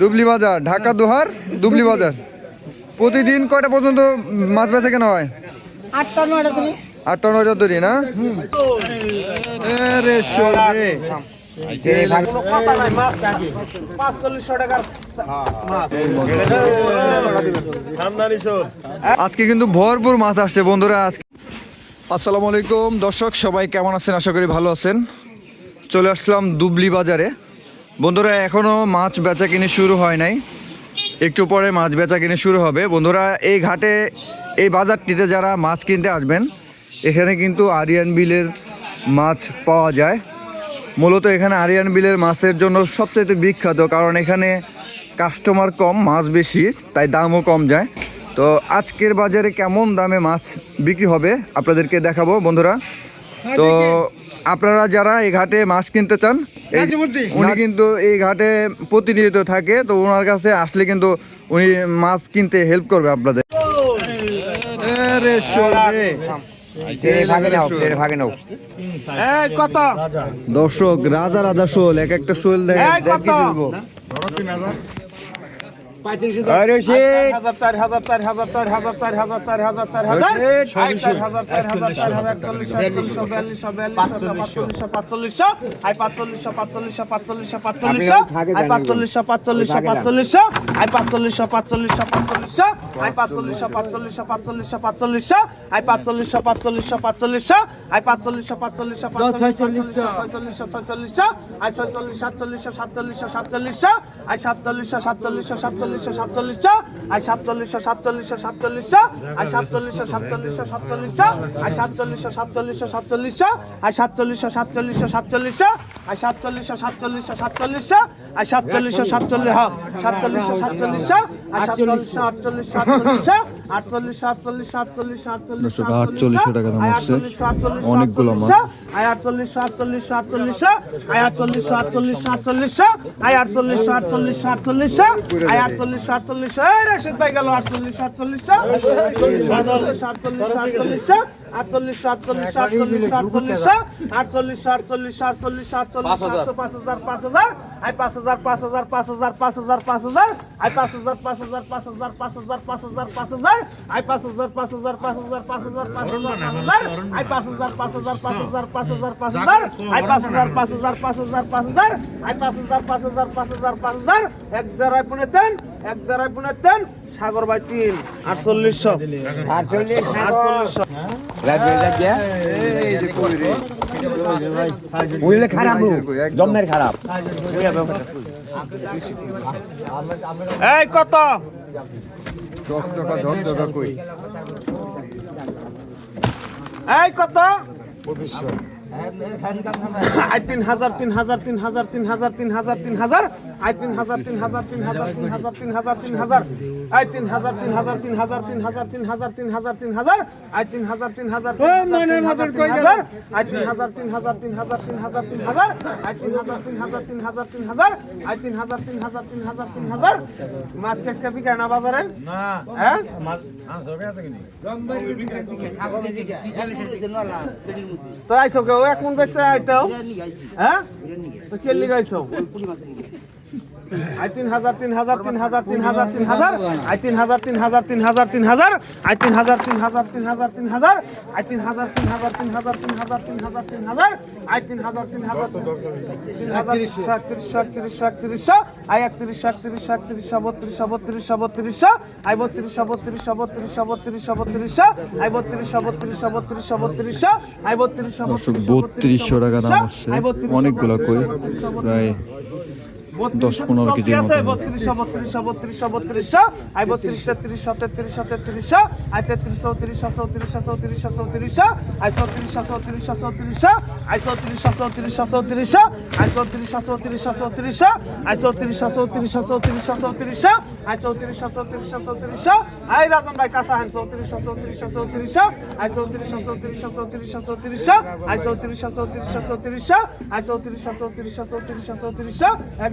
দুবলি বাজার। ঢাকা দুহার দুবলি বাজার। প্রতিদিন কয়টা পর্যন্ত মাছ বেচা কেনা হয়? আটটা নয়টা তুমি। আটটা নয়টা তৈরি না। আজকে কিন্তু ভরপুর মাছ আসছে বন্ধুরা আজকে আসসালামু আলাইকুম দর্শক সবাই কেমন আছেন? আশা করি ভালো আছেন। চলে আসলাম দুবলি বাজারে। বন্ধুরা এখনও মাছ বেচা কিনে শুরু হয় নাই। একটু পরে মাছ বেচা কিনে শুরু হবে। বন্ধুরা এই ঘাটে এই বাজারটিতে যারা মাছ কিনতে আসবেন এখানে কিন্তু আরিয়ান বিলের মাছ পাওয়া যায়। মূলত এখানে আরিয়ান বিলের মাছের জন্য সবচেয়ে বিখ্যাত কারণ এখানে কাস্টমার কম মাছ বেশি তাই দামও কম যায়। তো আজকের বাজারে কেমন দামে মাছ বিক্রি হবে আপনাদেরকে দেখাবো বন্ধুরা। তো আপনারা যারা এই ঘাটে মাছ কিনতে চান উনি কিন্তু এই ঘাটে প্রতিনিয়ত থাকে তো ওনার কাছে আসলে কিন্তু উনি মাছ কিনতে হেল্প করবে আপনাদের। দর্শক রাজা রাজা শোল এক একটা শোল দেখে দেখে সাতচল্লিশ সাতচল্লিশ সাতচল্লিশ সাতচল্লিশ সাতচল্লিশ সাতচল্লিশশো সাতচল্লিশশো আই সাতচল্লিশশো সাতচল্লিশশো সাতচল্লিশশো আই সাতচল্লিশশো সাতচল্লিশশো সাতচল্লিশশো আই সাতচল্লিশশো সাতচল্লিশশো সাতচল্লিশশো আই সাতচল্লিশশো সাতচল্লিশশো সাতচল্লিশশো আই সাতচল্লিশশো সাতচল্লিশশো সাতচল্লিশশো আই সাতচল্লিশশো সাতচল্লিশ সাতচল্লিশশো সাতচল্লিশশো আই সাতচল্লিশশো আটচল্লিশশো আটচল্লিশশো আটচল্লিশশো আটচল্লিশশো আটচল্লিশশো আটচল্লিশশো দর্শক, 48 টাকা দাম হচ্ছে। অনেকগুলো মাছ। আই আটচল্লিশশো আটচল্লিশশো আটচল্লিশশো আই আটচল্লিশশো আটচল্লিশশো আটচল্লিশশো আই আটচল্লিশশো আটচল্লিশশো আটচল্লিশশো আই আটচল্লিশশো আটচল্লিশশো এই রাশেদ ভাই গেল আটচল্লিশশো আটচল্লিশশো আটচল্লিশশো আটচল্লিশশো আটচল্লিশশো আটচল্লিশশো আটচল্লিশশো আটচল্লিশশো আটচল্লিশশো আটচল্লিশশো আটচল্লিশশো আটচল্লিশশো আটচল্লিশশো পাঁচ হাজার পাঁচ হাজার আই পাঁচ হাজার পাঁচ হাজার পাঁচ হাজার পাঁচ হাজার পাঁচ হাজার আই পাঁচ হাজার পাঁচ হাজার পাঁচ হাজার পাঁচ হাজার পাঁচ হাজার পাঁচ হাজার আই পাঁচ হাজার পাঁচ হাজার পাঁচ হাজার পাঁচ হাজার পাঁচ হাজার পাঁচ হাজার আই পাঁচ হাজার পাঁচ হাজার পাঁচ হাজার পাঁচ হাজার পাঁচ হাজার আই পাঁচ হাজার পাঁচ হাজার পাঁচ হাজার পাঁচ হাজার আই পাঁচ হাজার পাঁচ হাজার পাঁচ হাজার পাঁচ হাজার এক দেড়াই পুনে দেন এক দেড়াই পুনে দেন সাগর বাই তিন আটচল্লিশশো। আটচল্লিশশো। এই যে কই রে। খারাপ জমের খারাপ। এই কত? দশ টাকা দশ টাকা কই এই কত? আই তিন হাজার তিন হাজার তিন হাজার তিন হাজার তিন হাজার তিন হাজার আই তিন হাজার তিন হাজার তিন হাজার তিন হাজার তিন হাজার তিন হাজার আই তিন হাজার তিন হাজার তিন হাজার তিন হাজার তিন হাজার তিন হাজার তিন হাজার আই তিন হাজার তিন হাজার তিন হাজার তিন হাজার আই তিন হাজার তিন হাজার তিন হাজার তিন হাজার তিন হাজার আই তিন হাজার তিন হাজার তিন হাজার তিন হাজার আই তিন হাজার তিন হাজার তিন হাজার তিন হাজার মাছ কেস কাপি কেন বাজারে হ্যাঁ তো আইসো কেউ এক মন বেচে আইতাও? হ্যাঁ? তো কে লিগাইছো? আই তিন হাজার তিন হাজার তিন হাজার তিন হাজার তিন হাজার আই তিন হাজার তিন হাজার তিন হাজার তিন হাজার আই তিন হাজার তিন হাজার তিন হাজার তিন হাজার আই তিন হাজার তিন হাজার তিন হাজার তিন হাজার তিন হাজার তিন হাজার আই তিন হাজার তিন হাজার তিন হাজার একত্রিশশো একত্রিশশো একত্রিশশো আই একত্রিশশো একত্রিশশো একত্রিশশো বত্রিশশো বত্রিশশো বত্রিশশো আই বত্রিশশো বত্রিশশো বত্রিশশো বত্রিশশো বত্রিশশো আই বত্রিশশো বত্রিশশো বত্রিশশো বত্রিশশো আই বত্রিশশো বত্রিশশো টাকা দাম হচ্ছে অনেকগুলো কই প্রায় দশ পনেরো হবে। বত্রিশশো বত্রিশশো বত্রিশশো বত্রিশশো আই বত্রিশ তেত্রিশশো তেত্রিশশো তেত্রিশশো আই তেত্রিশ চৌত্রিশশো চৌত্রিশশো চৌত্রিশশো চৌত্রিশশো আই চৌত্রিশশো চৌত্রিশশো চৌত্রিশশো আই চৌত্রিশশো চৌত্রিশশো চৌত্রিশশো আই চৌত্রিশশো চৌত্রিশশো চৌত্রিশশো আই চৌত্রিশশো চৌত্রিশশো চৌত্রিশশো চৌত্রিশশো আই চৌত্রিশশো চৌত্রিশশো চৌত্রিশশো আই রাজন ভাই কাঁচা হেন চৌত্রিশশো চৌত্রিশশো চৌত্রিশশো আই চৌত্রিশশো চৌত্রিশশো চৌত্রিশশো চৌত্রিশশো আই চৌত্রিশশো চৌত্রিশশো চৌত্রিশশো আই চৌত্রিশশো চৌত্রিশশো চৌত্রিশশো চৌত্রিশশো এক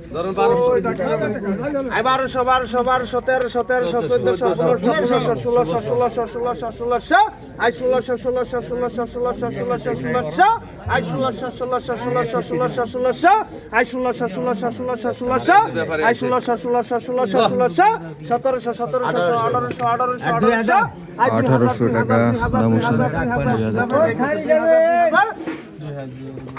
আই বারোশো বারোশো বারোশো তেরোশো তেরোশো চোদ্দশো ষোলোশো ষোলোশো ষোলোশো ষোলোশো ষোলোশো আই ষোলোশো ষোলোশো ষোলোশো ষোলোশো ষোলোশো ষোলোশো আই ষোলোশো ষোলোশো ষোলোশো ষোলোশো ষোলোশো আই ষোলোশো ষোলোশো ষোলোশো ষোলোশো আই ষোলোশো ষোলোশো ষোলোশো ষোলোশো সতেরোশো সতেরোশো আঠারোশো আঠারোশো আঠারোশো আঠারোশো টাকা দাম হচ্ছে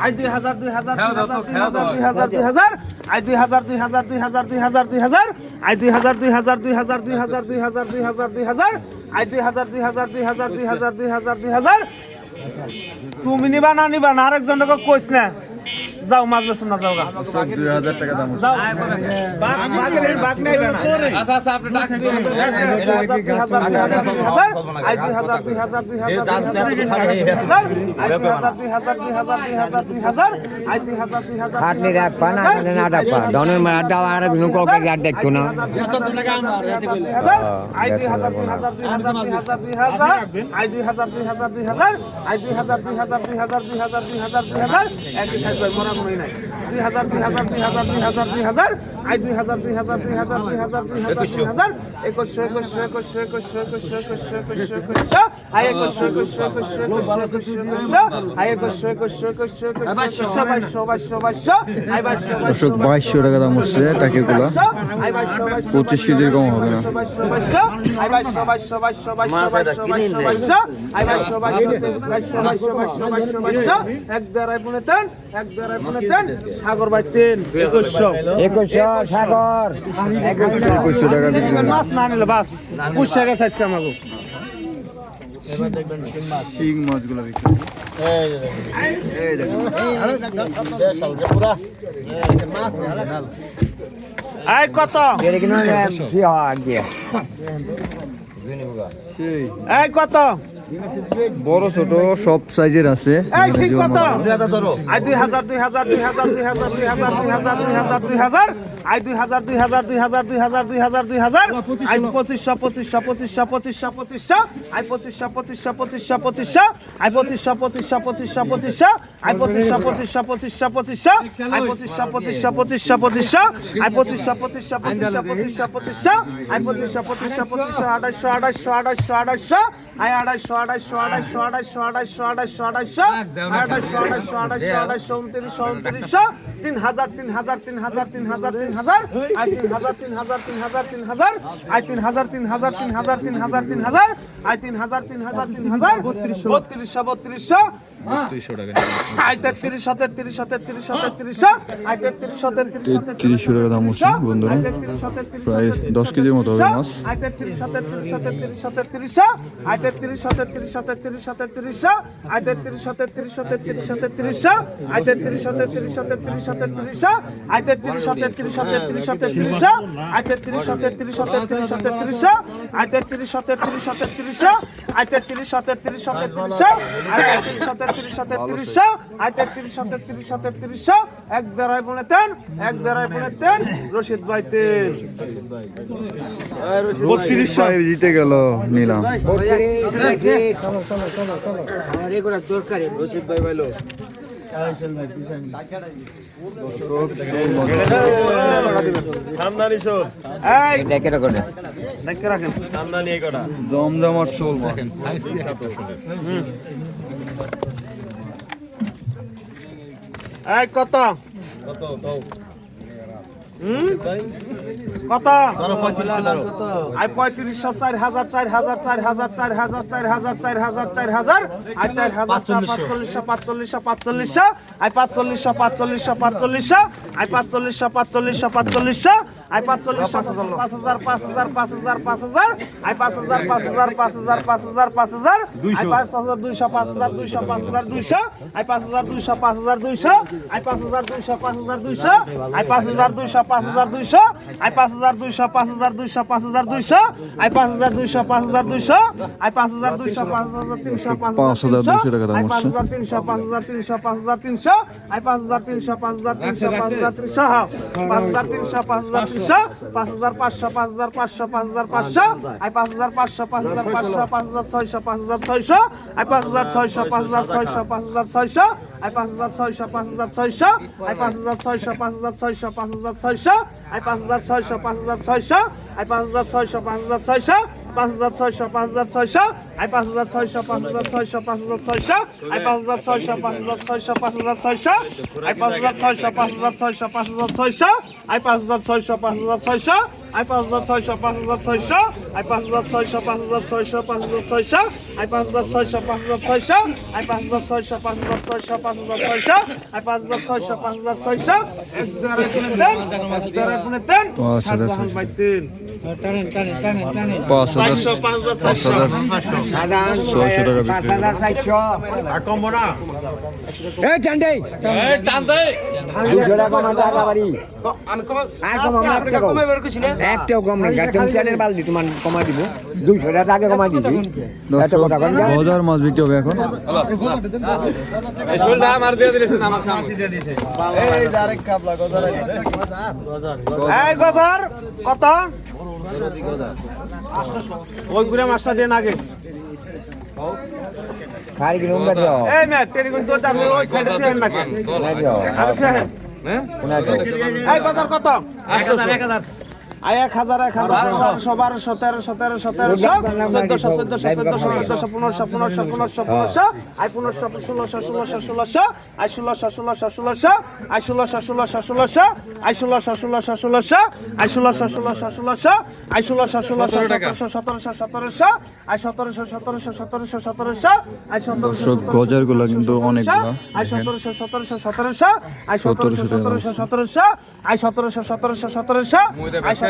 আই দুই হাজার দুই হাজার দুই হাজার দুই হাজার আই দুই হাজার দুই হাজার দুই হাজার দুই হাজার দুই হাজার আই দুই হাজার দুই হাজার দুই হাজার দুই হাজার দুই হাজার দুই হাজার দুই হাজার আই দুই হাজার দুই হাজার দুই হাজার দুই হাজার দুই হাজার দুই হাজার তুমি নিবা না নিবা না আরেকজনকে কইস না যাও মাছ বেসন না যাও দুই হাজার টাকা দাম যাও বাঘ বাঘের বাঘ নেই না আচ্ছা আচ্ছা আপনি ডাক দিন খাটনি রাখবা না এখানে না রাখবা দনের মার দাও আর বিনু কলকে আর দেখতো না একুশশো একুশশো একুশশো একুশশো একুশশো একুশশো একুশশো একুশশো আই একুশশো একুশশো একুশশো একুশশো আই একুশশো একুশশো একুশশো একুশশো বাইশশো বাইশশো বাইশশো আই বাইশশো বাইশশো টাকা দাম হচ্ছে টাকিগুলা পঁচিশ কেজির কম হবে না সাগর ভাই তিন একুশশো। একুশশো সাগর। একুশশো টাকা মাছ না নিলে বাস। একুশ টাকা সাইজ কামাবো শিং মাছগুলো বিক্রি এই কত? বড় ছোট সব সাইজের আছে। দুই হাজার দুই হাজার দুই হাজার দুই হাজার দুই হাজার দুই হাজার দুই হাজার দুই হাজার। আই দুই হাজার দুই হাজার দুই হাজার দুই হাজার দুই হাজার দুই হাজার আই পঁচিশশো পঁচিশশো পঁচিশশো পঁচিশশো পঁচিশশো আই পঁচিশশো পঁচিশশো পঁচিশশো পঁচিশশো আই পঁচিশশো পঁচিশশো পঁচিশশো পঁচিশশো আই পঁচিশশো পঁচিশশো পঁচিশশো পঁচিশশো আই পঁচিশশো পঁচিশশো পঁচিশশো পঁচিশশো আই পঁচিশশো পঁচিশশো পঁচিশশো পঁচিশশো পঁচিশশো আই পঁচিশশো পঁচিশশো পঁচিশশো আড়াইশো আড়াইশো আড়াইশো আড়াইশো আই আড়াইশো আড়াইশো আড়াইশো আড়াইশো আড়াইশো আড়াইশো আড়াইশো আড়াইশো আড়াইশো আড়াইশো আড়াইশো উনত্রিশশো উনত্রিশশো তিন হাজার তিন হাজার তিন হাজার তিন হাজার তিন হাজার আই তিন হাজার তিন হাজার তিন হাজার তিন হাজার আই তিন হাজার তিন হাজার তিন হাজার তিন হাজার তিন হাজার আই তিন হাজার তিন হাজার তিন হাজার বত্রিশশো বত্রিশশো বত্রিশশো আই তেত্রিশশো তেত্রিশশো তেত্রিশশো তেত্রিশশো আই তেত্রিশশো তেত্রিশশো টাকা দাম হচ্ছে বন্ধুরা প্রায় দশ কেজির মতো হবে মাছ আই তেত্রিশশো তেত্রিশশো তেত্রিশশো আই তেত্রিশশো তেত্রিশশো তেত্রিশশো আই তেত্রিশশো তেত্রিশশো তেত্রিশশো আই তেত্রিশশো তেত্রিশশো তেত্রিশশো আই তেত্রিশশো তেত্রিশশো তেত্রিশশো আই তেত্রিশশো তেত্রিশশো তেত্রিশশো আই তেত্রিশশো তেত্রিশশো আই তেত্রিশশো তেত্রিশশো তেত্রিশশো সাতত্রিশশো তেত্রিশশো আর তেত্রিশশো তেত্রিশশো তেত্রিশশো এক তেন এক দেড়াই তেন রশিদ ভাই তেন বত্রিশশো জিতে গেল নিলাম। দরকারি রশিদ ভাই ভাইলো জমজমার শোল 哎，过到，过到，到。কত আই পঁয়ত্রিশশো চার হাজার চার হাজার চার হাজার চার হাজার চার হাজার চার হাজার চার হাজার আই চার হাজার পাঁচচল্লিশশো পাঁচচল্লিশশো পাঁচচল্লিশশো আই পাঁচচল্লিশশো পাঁচচল্লিশশো পাঁচচল্লিশশো আই পাঁচচল্লিশশো পাঁচচল্লিশশো পাঁচচল্লিশশো আই পাঁচচল্লিশশো পাঁচ হাজার পাঁচ হাজার পাঁচ হাজার পাঁচ হাজার আই পাঁচ হাজার পাঁচ হাজার পাঁচ হাজার পাঁচ হাজার পাঁচ হাজার আই পাঁচ হাজার দুইশো পাঁচ হাজার দুইশো পাঁচ হাজার দুইশো আই পাঁচ হাজার দুইশো পাঁচ হাজার দুইশো আই পাঁচ হাজার দুইশো পাঁচ হাজার দুইশো আই পাঁচ হাজার দুইশো পাঁচ হাজার দুইশো আই পাঁচ হাজার দুইশো পাঁচ হাজার দুইশো পাঁচ হাজার দুইশো আই পাঁচ হাজার দুইশো পাঁচ হাজার দুইশো আই পাঁচ হাজার দুইশো পাঁচ হাজার তিনশো পাঁচ হাজার দুইশো টাকা দাম পাঁচ। হাজার তিনশো পাঁচ হাজার তিনশো পাঁচ হাজার তিনশো আই পাঁচ হাজার তিনশো পাঁচ হাজার তিনশো পাঁচ হাজার তিনশো হ্যাঁ পাঁচ হাজার তিনশো পাঁচ হাজার তিনশো পাঁচ হাজার পাঁচশো পাঁচ হাজার পাঁচশো পাঁচ হাজার পাঁচশো আই পাঁচ হাজার পাঁচশো পাঁচ হাজার পাঁচশো পাঁচ হাজার ছয়শো পাঁচ হাজার ছয়শো আই পাঁচ হাজার ছয়শো পাঁচ হাজার ছয়শো পাঁচ হাজার ছয়শো আই পাঁচ হাজার ছয়শো পাঁচ হাজার ছয়শো আই পাঁচ হাজার ছয়শো পাঁচ হাজার ছয়শো পাঁচ হাজার ছয়শো আই পাঁচ হাজার ছয়শো পাঁচ হাজার ছয়শো আর পাঁচ হাজার ছয়শো পাঁচ হাজার ছয়শো। পাঁচ হাজার ছয়শো পাঁচ হাজার ছয়শো আই পাঁচ হাজার ছয়শো পাঁচ হাজার ছয়শো পাঁচ হাজার ছয়শো আই পাঁচ হাজার ছয়শো পাঁচ হাজার ছয়শো পাঁচ হাজার ছয়শো আই পাঁচ হাজার ছয়শো পাঁচ হাজার ছয়শো পাঁচ হাজার ছয়শো আই পাঁচ হাজার ছয়শো পাঁচ হাজার ছয়শো আই পাঁচ হাজার ছয়শো পাঁচ হাজার ছয়শো আই পাঁচ হাজার ছয়শো পাঁচ হাজার ছয়শো পাঁচ হাজার ছয়শো আই পাঁচ হাজার ছয়শো পাঁচ হাজার ছয়শো আই পাঁচ হাজার ছয়শো পাঁচ হাজার ছয়শো পাঁচ হাজার ছয়শো আই পাঁচ হাজার ছয়শো পাঁচ হাজার ছয়শো এক দ্বারা গুণে দেন এক দ্বারা গুণে দেন পাঁচ হাজার সাত ছয়শো। বাই তিন পাঁচ দিব। দুইশো টাকা আগে কমা দিবি হাজার কত? ওই ঘুরে মাছটা দেন আগে আর কি কত? কত 1000 1000 আই এক হাজার এক হাজার বারোশো বারোশো তেরোশো তেরোশো তেরোশো চোদ্দশো চোদ্দশো চোদ্দশো চোদ্দশো পনেরোশো পনেরোশো পনেরোশো পনেরোশো আই পনেরোশো ষোলোশো ষোলোশো ষোলোশো আই ষোলোশো ষোলোশো ষোলোশো আই ষোলোশো ষোলোশো ষোলোশো আই ষোলোশো ষোলোশো ষোলোশো আই ষোলোশো ষোলোশো ষোলোশো আই ষোলোশো ষোলোশো সতেরোশো সতেরোশো সতেরোশো আই সতেরোশো সতেরোশো সতেরোশো সতেরোশো আই সতেরোশো গজারগুলো কিন্তু অনেকগুলো। আই সতেরোশো সতেরোশো সতেরোশো আই সতেরোশো সতেরোশো সতেরোশো আই সতেরোশো সতেরোশো সতেরোশো আই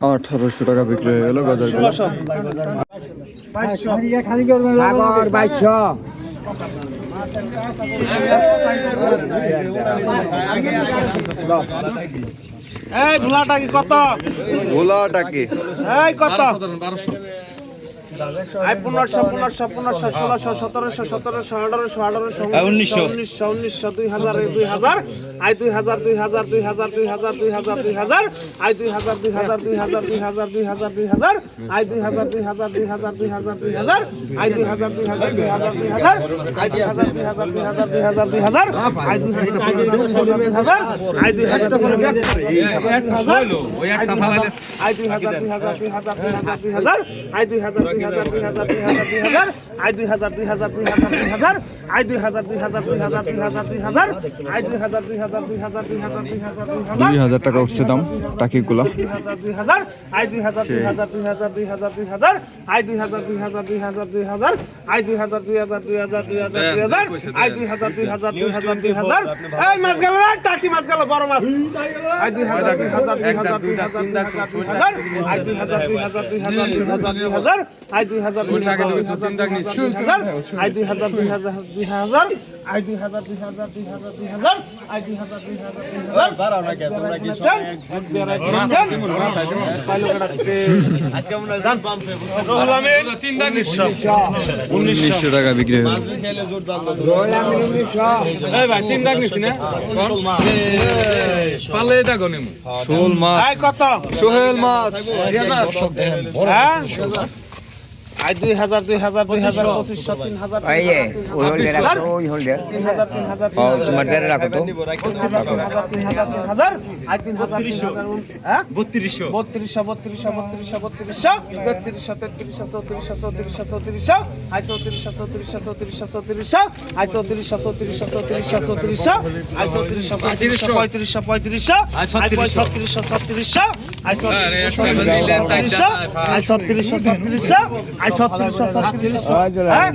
আঠারোশো টাকা বিক্রি হয়ে গেল গজার সাগর বাইশশো। ভোলাটা কি কত? ভোলাটাকে এই কত? পনেরোশো পনেরোশো পনেরোশো ষোলোশো সতেরোশো সতেরোশো আঠারোশো আঠারোশো উনিশশো উনিশশো উনিশশো দুই হাজার দুই হাজার আই দুই হাজার দুই হাজার দুই হাজার দুই হাজার দুই হাজার দুই হাজার আই দুই হাজার দুই হাজার দুই হাজার দুই হাজার দুই হাজার দুই হাজার আই দুই হাজার দুই হাজার দুই হাজার দুই হাজার দুই হাজার আই দুই হাজার দুই হাজার দুই হাজার দুই হাজার আই দুই হাজার দুই হাজার দুই হাজার দুই হাজার দুই হাজার আই দুই হাজার দুই হাজার আই দুই হাজার দুই হাজার আই দুই হাজার দুই হাজার দুই হাজার দুই হাজার দুই হাজার আই দুই হাজার দুই হাজার দুই হাজার দুই হাজার দুই হাজার আই দুই হাজার দুই হাজার দুই হাজার দুই হাজার আই দুই হাজার দুই হাজার দুই হাজার দুই হাজার দুই হাজার আই দুই হাজার দুই হাজার দুই হাজার দুই হাজার দুই হাজার দুই হাজার দুই হাজার টাকা উঠছে দাম টাকিগুলা দুই হাজার দুই হাজার আই দুই হাজার দুই হাজার দুই হাজার দুই হাজার দুই হাজার আই দুই হাজার দুই হাজার দুই হাজার দুই হাজার আই দুই হাজার দুই হাজার দুই হাজার দুই হাজার দুই হাজার আই দুই হাজার দুই হাজার দুই হাজার দুই হাজার এই মাছ গেল টাকি মাছ গেল বড় মাছ আই দুই হাজার দুই হাজার দুই হাজার দুই হাজার দুই হাজার হাজার দুই হাজার দুই হাজার দুই হাজার দুই হাজার দুই হাজার আই দুই হাজার দুই হাজার আই দুই হাজার দুই হাজার দুই হাজার আই দুই হাজার দুই হাজার দুই হাজার দুই হাজার আই দুই হাজার দুই হাজার দুই হাজার বাড়াও না কে তোমরা কি সব এক বেড়াই পাইলো কাটতে আজকে মনে হয় জান পামছে রহুল আমিন উনিশশো টাকা বিক্রি হয়ে শোল মাছ কত সোহেল মাছ হ্যাঁ আই দুই হাজার দুই হাজার দুই হাজার পঁচিশশো তিন হাজার ওই হোল্ডে রাখো ওই হোল্ডে তিন হাজার তিন হাজার ও তোমার দ্বারা রাখো তো তিন হাজার তিন হাজার তিন হাজার তিন হাজার আই তিন হাজার হ্যাঁ বত্রিশশো বত্রিশশো বত্রিশশো বত্রিশশো বত্রিশশো তেত্রিশশো তেত্রিশশো চৌত্রিশশো চৌত্রিশশো চৌত্রিশশো আই চৌত্রিশশো চৌত্রিশশো চৌত্রিশশো চৌত্রিশশো আই চৌত্রিশশো চৌত্রিশশো চৌত্রিশশো চৌত্রিশশো আই চৌত্রিশশো চৌত্রিশশো পঁয়ত্রিশশো পঁয়ত্রিশশো আই ছত্রিশশো ছত্রিশশো আই ছত্রিশশো ছত্রিশশো আই ছত্রিশশো ছত্রিশশো আই ছত্রিশশো ছত্রিশশো হ্যাঁ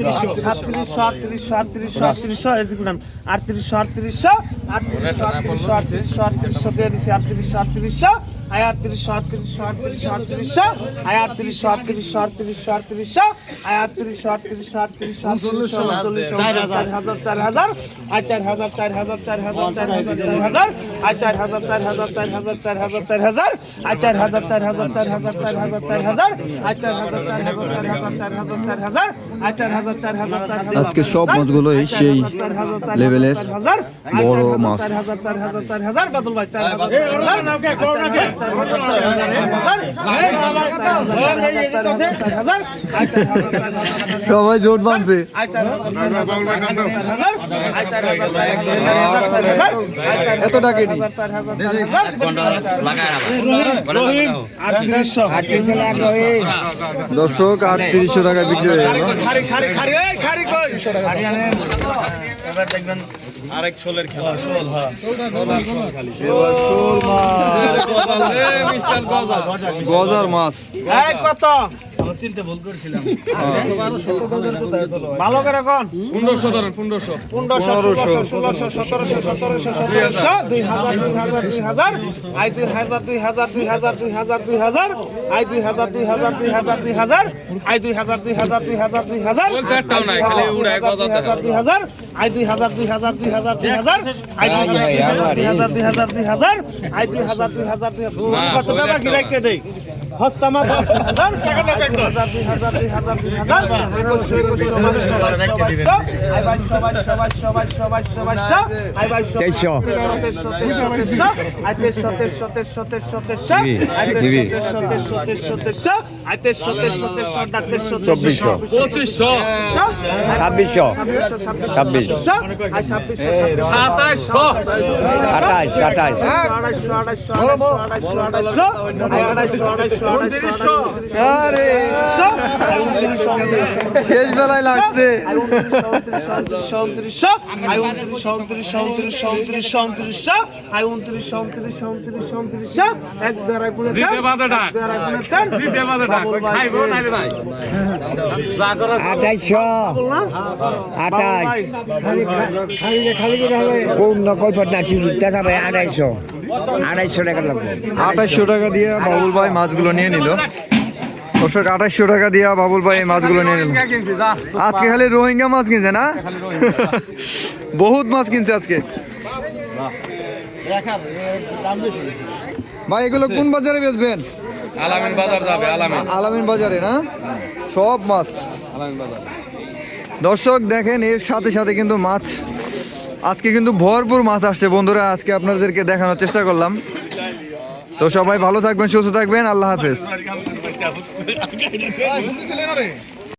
সাতত্রিশশো আটত্রিশশো আটত্রিশশো আটত্রিশশো এদিকে নাম আটত্রিশশো আটত্রিশশো আটত্রিশশো আটত্রিশশো আটত্রিশশো আটত্রিশশো বিয়াল্লিশশো আটত্রিশশো আটত্রিশশো আয় আটত্রিশশো আটত্রিশশো আটত্রিশশো আটত্রিশশো আয় আটত্রিশশো আটত্রিশশো আটত্রিশশো আটত্রিশশো আয় আটত্রিশশো আটত্রিশশো আটত্রিশশো আটত্রিশশো উনচল্লিশশো চার হাজার চার হাজার আয় চার হাজার চার হাজার চার হাজার চার হাজার চার হাজার আয় চার হাজার চার হাজার চার হাজার চার হাজার চার হাজার আয় চার হাজার চার হাজার চার হাজার চার হাজার চার হাজার আয় চার হাজার চার হাজার চার হাজার আজকে সব মাছগুলোই সেই লেভেলের বড় মাছ। সবাই জোট বাঁধছে। এত টাকা নি আটত্রিশশো রয়ে টাকা বিক্রি হয়ে গেল। গজার মাছ। কত ষোলোশো সতেরোশো সতেরোশো সতেরোশো দুই হাজার দুই হাজার দুই হাজার আই দুই হাজার দুই হাজার দুই হাজার দুই হাজার দুই হাজার আই দুই হাজার দুই হাজার দুই হাজার দুই হাজার আই দুই হাজার দুই হাজার দুই হাজার দুই হাজার বলতে একটাও নাই, খালি উড়ায় গজাতে হবে। দুই হাজার আই দুই হাজার দুই হাজার দুই হাজার দুই হাজার আই দুই হাজার দুই হাজার দুই হাজার দুই হাজার আই দুই হাজার দুই হাজার দুই হাজার কত টাকা গিরাইকে দেই হস্তামা ছাব্বিশশো ছাব্বিশ আই ছাব্বিশশো সাতাইশশো আঠাশ আঠাশ আড়াইশো আড়াইশো আড়াইশো শেষ বেলায় লাগছে না আঠাশ কোন কই পট না চিনি দেখা ভাই আড়াইশো আড়াইশো টাকা লাগবে টাকা দিয়ে বাবুল ভাই মাছগুলো নিয়ে নিল। দর্শক আঠাশশো টাকা দিয়ে বাবুল ভাই এই মাছগুলো নিয়ে নিল। আজকে খালি রোহিঙ্গা মাছ কিনছে না? বহুত মাছ কিনছে আজকে। ভাই এগুলো কোন বাজারে বেচবেন? আলামিন বাজার যাবে আলামিন। আলামিন বাজারে না? সব মাছ। আলামিন বাজার। দর্শক দেখেন এর সাথে সাথে কিন্তু মাছ আজকে কিন্তু ভরপুর মাছ আসছে বন্ধুরা, আজকে আপনাদেরকে দেখানোর চেষ্টা করলাম। তো সবাই ভালো থাকবেন, সুস্থ থাকবেন, আল্লাহ হাফেজ।